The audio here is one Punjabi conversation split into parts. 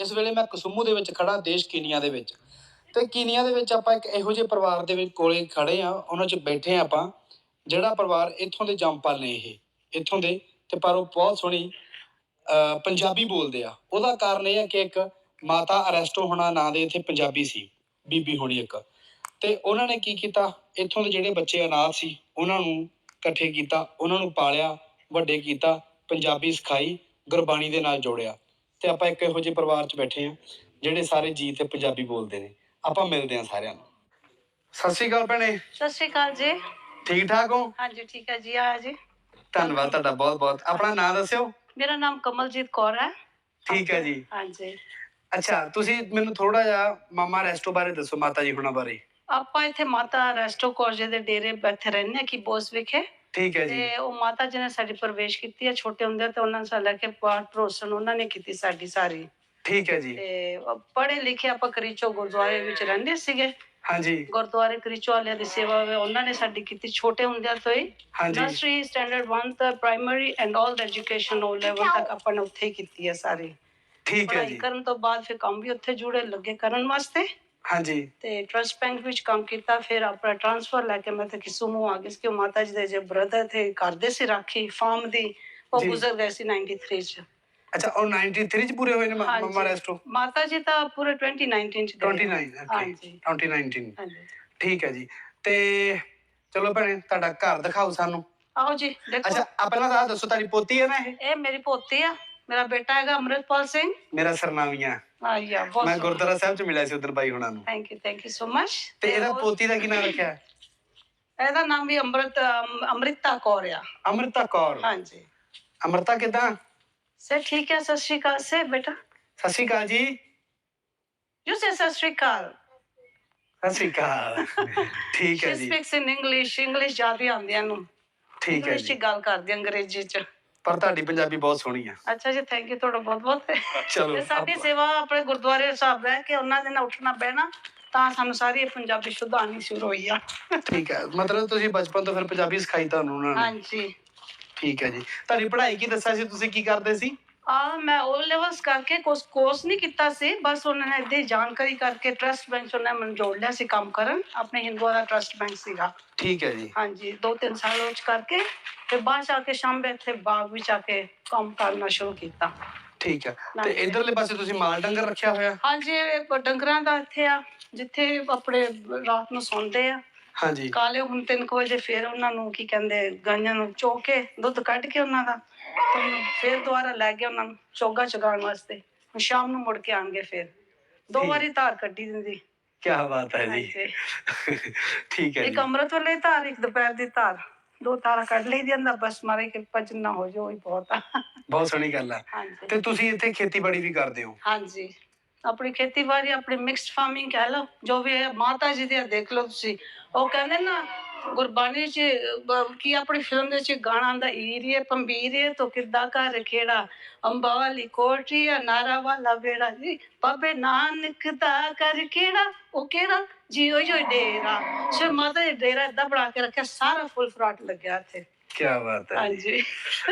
ਇਸ ਵੇਲੇ ਮੈਂ ਕਸੂਮੂ ਦੇ ਵਿੱਚ ਖੜਾ ਦੇਸ਼ ਕੀਨੀਆ ਦੇ ਵਿੱਚ। ਤੇ ਕੀਨੀਆ ਦੇ ਵਿੱਚ ਆਪਾਂ ਇੱਕ ਇਹੋ ਜਿਹੇ ਪਰਿਵਾਰ ਦੇ ਵਿੱਚ ਕੋਲੇ ਖੜੇ ਆ ਉਹਨਾਂ 'ਚ ਬੈਠੇ ਆ ਆਪਾਂ ਜਿਹੜਾ ਪਰਿਵਾਰ ਇੱਥੋਂ ਦੇ ਜੰਮਪਲ ਨੇ ਇਹ ਇੱਥੋਂ ਦੇ। ਤੇ ਪਰ ਉਹ ਬਹੁਤ ਸੋਹਣੀ ਅਹ, ਪੰਜਾਬੀ ਬੋਲਦੇ ਆ। ਉਹਦਾ ਕਾਰਨ ਇਹ ਹੈ ਕਿ ਇੱਕ ਮਾਤਾ ਅਰੈਸਟੋ ਹੋਣਾ ਨਾਂ ਦੇ ਇੱਥੇ ਪੰਜਾਬੀ ਸੀ ਬੀਬੀ ਹੋਣੀ ਇੱਕ। ਤੇ ਉਹਨਾਂ ਨੇ ਕੀ ਕੀਤਾ? ਇੱਥੋਂ ਦੇ ਜਿਹੜੇ ਬੱਚੇ ਅਨਾਥ ਸੀ ਉਹਨਾਂ ਨੂੰ ਇਕੱਠੇ ਕੀਤਾ ਉਹਨਾਂ ਨੂੰ ਪਾਲਿਆ ਵੱਡੇ ਕੀਤਾ ਪੰਜਾਬੀ ਸਿਖਾਈ ਗੁਰਬਾਣੀ ਦੇ ਨਾਲ ਜੋੜਿਆ। ਤੇ ਆਪਾਂ ਇੱਕ ਇਹੋ ਜਿਹੇ ਪਰਿਵਾਰ 'ਚ ਬੈਠੇ ਆ ਜਿਹੜੇ ਸਾਰੇ ਜੀ ਤੇ ਪੰਜਾਬੀ ਬੋਲਦੇ ਨੇ। ਆਪਾਂ ਮਿਲਦੇ ਆ ਸਾਰਿਆਂ ਨੂੰ। ਸਤਿ ਸ਼੍ਰੀ ਅਕਾਲ ਭੈਣੇ। ਸਤਿ ਸ਼੍ਰੀ ਅਕਾਲ ਜੀ। ਠੀਕ ਠਾਕ ਹੋ? ਹਾਂਜੀ ਠੀਕ ਹੈ ਜੀ। ਆਇਆ ਜੀ। ਧੰਨਵਾਦ ਤੁਹਾਡਾ ਬਹੁਤ ਬਹੁਤ। ਆਪਣਾ ਨਾਮ ਦੱਸਿਓ। ਮੇਰਾ ਨਾਮ ਕਮਲਜੀਤ ਕੌਰ ਹੈ। ਠੀਕ ਹੈ ਜੀ। ਹਾਂਜੀ। ਅੱਛਾ ਤੁਸੀਂ ਮੈਨੂੰ ਥੋੜਾ ਜਿਹਾ ਮਾਮਾ ਰੈਸਟੋ ਬਾਰੇ ਦੱਸੋ ਮਾਤਾ ਜੀ ਹੁਣਾਂ ਬਾਰੇ। ਆਪਾਂ ਇੱਥੇ ਮਾਤਾ ਰੈਸਟੋ ਕੌਰ ਜੀ ਦੇ ਡੇਰੇ ਬੈਠੇ ਰਹਿੰਦੇ ਹਾਂ ਕਿ ਬੋਸ ਵਿਖੇ। ਠੀਕ ਹੈ ਜੀ। ਤੇ ਉਹ ਮਾਤਾ ਜੀ ਨੇ ਸਾਡੀ ਪ੍ਰਵੇਸ਼ ਕੀਤੀ ਹੈ ਛੋਟੇ ਹੁੰਦੇ ਤੇ ਉਹਨਾਂ ਨੂੰ ਲੈ ਕੇ ਪਾਠ ਪ੍ਰੋਸਨ ਉਹਨਾਂ ਨੇ ਕੀਤੀ ਸਾਡੀ ਸਾਰੀ। ਠੀਕ ਹੈ ਜੀ। ਤੇ ਪੜੇ ਲਿਖੇ ਆਪਾਂ ਕਰੀਚੋ ਗੁਰਦੁਆਰੇ ਵਿੱਚ ਰਹਿੰਦੇ ਸੀਗੇ। ਹਾਂਜੀ। ਗੁਰਦੁਆਰੇ ਕਰੀਚੋ ਵਾਲਿਆਂ ਦੀ ਸੇਵਾ ਵੀ ਉਹਨਾਂ ਨੇ ਸਾਡੀ ਕੀਤੀ ਛੋਟੇ ਹੁੰਦਿਆਂ ਤੋਂ ਹੀ। ਹਾਂਜੀ। ਨਰਸਰੀ ਸਟੈਂਡਰਡ 1 ਤੱਕ primary and all the education ਉਹ ਲੈਵਲ ਤੱਕ ਆਪਾਂ ਨੇ ਉੱਥੇ ਹੀ ਕੀਤੀ ਹੈ ਸਾਰੀ। ਠੀਕ ਹੈ ਪੜ੍ਹਾਈ ਜੀ। ਕਰਨ ਤੋਂ ਬਾਅਦ ਫਿਰ ਕੰਮ ਵੀ ਉੱਥੇ ਜੁੜੇ ਲੱਗੇ ਕਰਨ ਵਾਸਤੇ। ਹਾਂਜੀ। ਤੇ ਟਰਸਟ ਬੈਂਕ ਵਿੱਚ ਕੰਮ ਕੀਤਾ ਫਿਰ ਆਪਣਾ ਟ੍ਰਾਂਸਫਰ ਲੈ ਕੇ ਮੈਂ ਤੇ ਕਿਸੂਮੂ ਆ ਗਈ ਕਿ ਮਾਤਾ ਜੀ ਦੇ ਜੇ ਬ੍ਰਦਰ ਥੇ ਕਰਦੇ ਸੀ ਰਾਖੀ ਫਾਰਮ ਦੀ ਉਹ ਜੀ। ਗੁਜ਼ਰ ਗਏ ਸੀ 93 ਚ। ਅੱਛਾ ਉਹ 93 ਚ ਪੂਰੇ ਹੋਏ ਨੇ ਮਾ- ਹਾਂਜੀ। ਮਾਮਾ ਰੈਸਟੋ ਮਾਤਾ ਜੀ ਤਾਂ ਪੂਰੇ 2019 ਚ ਗਏ 29 ਓਕੇ ਹਾਂਜੀ। 2019 ਹਾਂਜੀ। ਠੀਕ ਹੈ ਜੀ। ਤੇ ਚਲੋ ਭੈਣੇ ਤੁਹਾਡਾ ਘਰ ਦਿਖਾਓ ਸਾਨੂੰ। ਆਓ ਜੀ ਦੇਖੋ। ਅੱਛਾ ਆ ਪਹਿਲਾਂ ਤਾਂ ਆਹ ਦੱਸੋ ਤੁਹਾਡੀ ਪੋਤੀ ਹੈ ਨਾ ਇਹ? ਇਹ ਮੇਰੀ ਪੋਤੀ ਆ। ਮੇਰਾ ਬੇਟਾ ਹੈਗਾ ਅਮਰਿਤਪਾਲ ਸਿੰਘ। ਮੇਰਾ ਸਰਨਾਮੀਆਂ। ਆਇਆ ਬਹੁਤ ਮੈਂ ਗੁਰਦੁਆਰਾ ਸਾਹਿਬ ਚ ਮਿਲਿਆ ਸੀ ਉਧਰ ਬਾਈ ਹੁਣਾਂ ਨੂੰ। Thank you thank you so much ਤੇ ਇਹਦਾ ਪੋਤੀ ਦਾ ਕੀ ਨਾਮ ਰੱਖਿਆ? ਇਹਦਾ ਨਾਮ ਵੀ ਅੰਮ੍ਰਿਤ ਅਮ- ਅੰਮ੍ਰਿਤਾ ਕੌਰ ਆ। ਅਮਰਤਾ ਕੌਰ। ਹਾਂਜੀ ਅਮਰਤਾ ਕਿਦਾਂ? ਸੇ ਠੀਕ ਹੈ ਸਤਿ ਸ਼੍ਰੀ ਅਕਾਲ। ਸੇ ਬੇਟਾ? ਸਤਿ ਸ਼੍ਰੀ ਅਕਾਲ ਜੀ। ਯੂ ਸੇ ਸਤਿ ਸ਼੍ਰੀ ਅਕਾਲ। ਸਤਿ ਸ਼੍ਰੀ ਅਕਾਲ। ਠੀਕ ਹੈ ਸ਼ੀ ਜੀ। ਸਪੀਕਸ ਇਨ ਇੰਗਲਿਸ਼ ਇੰਗਲਿਸ਼ ਜ਼ਿਆਦਾ ਆਉਂਦੀਆਂ ਨੂੰ ਠੀਕ ਹੈ ਇੰਗਲਿਸ਼ ਜੀ। ਚ ਗੱਲ ਕਰਦੀ ਅੰਗਰੇਜ਼ੀ ਚ। ਪਰ ਤੁਹਾਡੀ ਪੰਜਾਬੀ ਬਹੁਤ ਸੋਹਣੀ ਆ। ਅੱਛਾ ਜੀ ਥੈਂਕ ਯੂ ਤੁਹਾਡਾ ਬਹੁਤ ਬਹੁਤ। ਚਲੋ ਤੇ ਸਾਡੀ ਆਪਾਂ- ਸੇਵਾ ਆਪਣੇ ਗੁਰਦੁਆਰੇ ਹਿਸਾਬ ਰਹਿ ਕੇ ਉਹਨਾਂ ਦੇ ਨਾਲ ਉੱਠਣਾ ਬਹਿਣਾ ਤਾਂ ਸਾਨੂੰ ਸਾਰੀ ਇਹ ਪੰਜਾਬੀ ਸ਼ੁੱਧ ਆਉਣੀ ਸ਼ੁਰੂ ਹੋਈ ਆ। ਠੀਕ ਹੈ ਮਤਲਬ ਤੁਸੀਂ ਬਚਪਨ ਤੋਂ ਫਿਰ ਪੰਜਾਬੀ ਸਿਖਾਈ ਤੁਹਾਨੂੰ ਉਹਨਾਂ ਨੇ। ਹਾਂਜੀ। ਠੀਕ ਹੈ ਜੀ। ਤੁਹਾਡੀ ਪੜ੍ਹਾਈ ਕੀ ਦੱਸਿਆ ਸੀ? ਤੁਸੀਂ ਕੀ ਕਰਦੇ ਸੀ? ਆ ਮੈਂ ਉਹ ਲੈਵਲਸ ਕਰਕੇ ਕੁਛ ਕੋਰਸ ਨਹੀਂ ਕੀਤਾ ਸੀ ਬਸ ਉਹਨਾਂ ਨੇ ਹੀ ਜਾਣਕਾਰੀ ਕਰਕੇ ਟਰਸਟ ਬੈਂਕ ਉਹਨਾਂ ਨੇ ਮੈਨੂੰ ਜੋੜ ਲਿਆ ਸੀ ਕੰਮ ਕਰਨ। ਆਪਣੇ ਹਿੰਦੂਆਂ ਦਾ ਟਰਸਟ ਬੈਂਕ ਸੀਗਾ। ਠੀਕ ਹੈ ਜੀ। ਹਾਂਜੀ ਦੋ ਤਿੰਨ ਸਾਲ ਉਹ 'ਚ ਕਰਕੇ ਫਿਰ ਬਾਅਦ 'ਚ ਆ ਕੇ ਸ਼ਾਮੇ ਇੱਥੇ ਬਾਗ ਵਿੱਚ ਆ ਕੇ ਕੰਮ ਕਰਨਾ ਸ਼ੁਰੂ ਕੀਤਾ। ਠੀਕ ਹੈ। ਤੇ। ਇਧਰਲੇ ਪਾਸੇ ਤੁਸੀਂ ਮਾਲ ਡੰਗਰ ਰੱਖਿਆ ਹੋਇਆ? ਹਾਂਜੀ ਇਹ ਡੰਗਰਾਂ ਦਾ ਇੱਥੇ ਆ ਜਿੱਥੇ ਆਪਣੇ ਰਾਤ ਨੂੰ ਸੌਂਦੇ ਆ। ਹਾਂਜੀ। ਕਾਲੇ ਹੁਣ 3 ਵਜੇ ਫਿਰ ਉਹਨਾਂ ਨੂੰ ਕੀ ਕਹਿੰਦੇ ਗਾਈਆਂ ਨੂੰ ਚੋ ਕੇ ਦੁੱਧ ਕੱਢ ਕੇ ਉਹਨਾਂ ਦਾ ਤੇ ਉਹਨੂੰ ਫਿਰ ਦੁਬਾਰਾ ਲੈ ਕੇ ਉਹਨਾਂ ਨੂੰ ਚੋਗਾ ਚਗਾਉਣ ਵਾਸਤੇ। ਹੁਣ ਸ਼ਾਮ ਨੂੰ ਮੁੜ ਕੇ ਆਣਗੇ ਫਿਰ। ਦੋ ਠੀਕ। ਵਾਰੀ ਧਾਰ ਕੱਢੀ ਦਿੰਦੀ। ਕੀ ਬਾਤ ਹੈ ਜੀ। ਹਾਂਜੀ। ਠੀਕ ਹੈ ਇੱਕ ਜੀ ਅੰਮ੍ਰਿਤ ਵੇਲੇ ਧਾਰ ਇੱਕ ਦੁਪਹਿਰ ਦੀ ਧਾਰ। ਦੋ ਧਾਰਾਂ ਕੱਢ ਲਈ ਦੀ ਅੰਦਰ ਬਸ ਮਾਰੇ ਕਿਰਪਾ ਜਿੰਨਾ ਹੋ ਜਾਓ ਹੀ ਬਹੁਤ ਆ। ਬਹੁਤ ਸੋਹਣੀ ਗੱਲ ਆ। ਹਾਂਜੀ। ਤੇ ਤੁਸੀਂ ਇੱਥੇ ਖੇਤੀਬਾੜੀ ਵੀ ਕਰਦੇ ਹੋ? ਹਾਂਜੀ। ਆਪਣੀ ਖੇਤੀਬਾੜੀ ਆਪਣੀ ਮਿਕਸਡ ਫਾਰਮਿੰਗ ਕਹਿ ਲਓ ਜੋ ਵੀ ਹੈ ਮਾਤਾ ਜੀ ਦੇ ਦੇਖ ਲਓ ਤੁਸੀਂ। ਉਹ ਕਹਿੰਦੇ ਨਾ ਗੁਰਬਾਣੀ ਚ ਬ- ਕੀ ਆਪਣੀ ਫਿਲਮ ਦੇ ਵਿੱਚ ਗਾਣਾ ਆਂਦਾ ਈਰੀਏ ਪੰਬੀਰੀਏ ਤੋਂ ਕਿੱਦਾਂ ਕਰ ਖੇੜਾ? ਅੰਬਾ ਵਾਲੀ ਕੋਠੀ ਆ ਨਾਰਾ ਵਾਲਾ ਬੇੜਾ ਜੀ ਬਾਬੇ ਨਾਨਕ ਦਾ ਕਰ ਖੇੜਾ ਉਹ ਕਿਹੜਾ? ਜੀਓ ਜੋ ਡੇਰਾ। ਸੋ ਮਾਤਾ ਦੇ ਡੇਰਾ ਏਦਾਂ ਬਣਾ ਕੇ ਰੱਖਿਆ ਸਾਰਾ ਫੁੱਲ ਫਰਾਟ ਲੱਗਿਆ ਇੱਥੇ। ਕੀ ਬਾਤ ਹੈ ਜੀ। ਹਾਂਜੀ।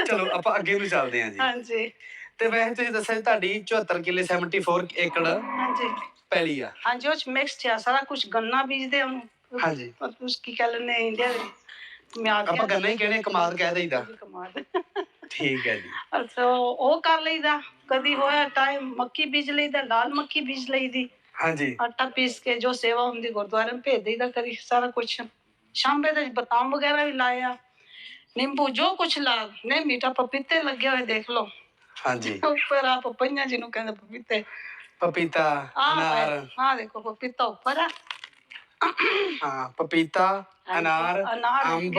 ਚਲੋ ਆਪਾਂ ਅੱਗੇ ਨੂੰ ਚੱਲਦੇ ਹਾਂ ਜੀ। ਹਾਂਜੀ। ਤੇ ਵੈਸੇ ਤੁਸੀਂ ਦੱਸਿਆ ਤੁਹਾਡੀ 74 ਕਿੱਲੇ 74 ਏਕੜ ਹਾਂਜੀ। ਪੈਲੀ ਆ। ਹਾਂਜੀ ਉਹ ਚ ਮਿਕਸਡ ਆ ਸਾਰਾ ਕੁਝ ਗੰਨਾ ਬੀਜਦੇ ਉਹਨੂੰ। ਹਾਂਜੀ। ਉਸ ਕੀ ਕਹਿ ਲੈਂਦੇ ਇੰਡੀਆ ਦੇ ਆਪਾਂ ਗੰਨਾ ਹੀ ਕਹਿੰਦੇ ਕਮਾਦ ਕਹਿ ਦਈਦਾ। ਕਮਾਦ ਠੀਕ ਹੈ ਜੀ। ਅੱਛਾ ਉਹ ਕਰ ਲਈਦਾ। ਕਦੀ ਹੋਇਆ ਟਾਈਮ ਮੱਕੀ ਬੀਜ ਲਈਦਾ ਲਾਲ ਮੱਕੀ ਬੀਜ ਲਈਦੀ। ਹਾਂਜੀ। ਆਟਾ ਪੀਸ ਕੇ ਜੋ ਸੇਵਾ ਹੁੰਦੀ ਗੁਰਦੁਆਰੇ ਨੂੰ ਭੇਜ ਦਈਦਾ ਕਰੀ ਸਾਰਾ ਕੁਝ ਸ਼ਾਮੇ ਦੇ ਬਤਾਮ ਵਗੈਰਾ ਵੀ ਲਾਇਆ ਨਿੰਬੂ ਜੋ ਕੁਝ ਲਾ ਨੇ ਮੀਠਾ ਪਪੀਤੇ ਲੱਗੇ ਹੋਏ ਦੇਖ ਲਓ। ਹਾਂਜੀ। ਉੱਪਰ ਆ ਪਪਈਆਂ ਜਿਹਨੂੰ ਕਹਿੰਦੇ ਪਪੀਤੇ। ਪਪੀਤਾ ਅਨਾਰ। ਆ ਦੇਖੋ ਪਪੀਤਾ ਉੱਪਰ ਆ। ਹਾਂ ਪਪੀਤਾ ਹਾਂਜੀ, ਅਨਾਰ ਅਨਾਰ ਅੰਬ।